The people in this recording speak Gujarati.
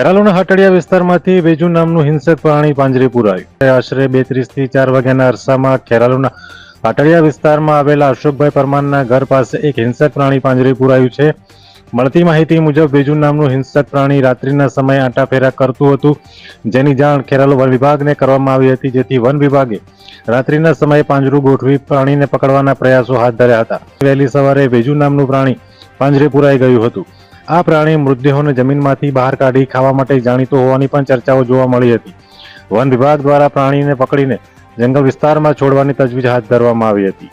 ખેરાલુના હટડિયા વિસ્તારમાંથી વેજુ નામનું હિંસક પ્રાણી પાંજરે પુરાયું. આશરે બેથી ચાર વાગ્યાના અરસામાં ખેરાલુના હટડિયા વિસ્તારમાં આવેલા અશોકભાઈ પરમારના ઘર પાસે એક હિંસક પ્રાણી પાંજરે પુરાયું છે. મળતી માહિતી મુજબ વેજુ નામનું હિંસક પ્રાણી રાત્રિના સમયે આંટાફેરા કરતું હતું. જેની જાણ ખેરાલુ વન વિભાગને કરવામાં આવી હતી, જેથી વન વિભાગે રાત્રિના સમયે પાંજરું ગોઠવી પ્રાણીને પકડવાના પ્રયાસો હાથ ધર્યા હતા. વહેલી સવારે વેજુ નામનું પ્રાણી પાંજરે પુરાઈ ગયું હતું. આ પ્રાણી મૃતદેહોને જમીનમાંથી બહાર કાઢી ખાવા માટે જાણીતો હોવાની પણ ચર્ચાઓ જોવા મળી હતી. વન વિભાગ દ્વારા પ્રાણીને પકડીને જંગલ વિસ્તારમાં છોડવાની તજવીજ હાથ ધરવામાં આવી હતી.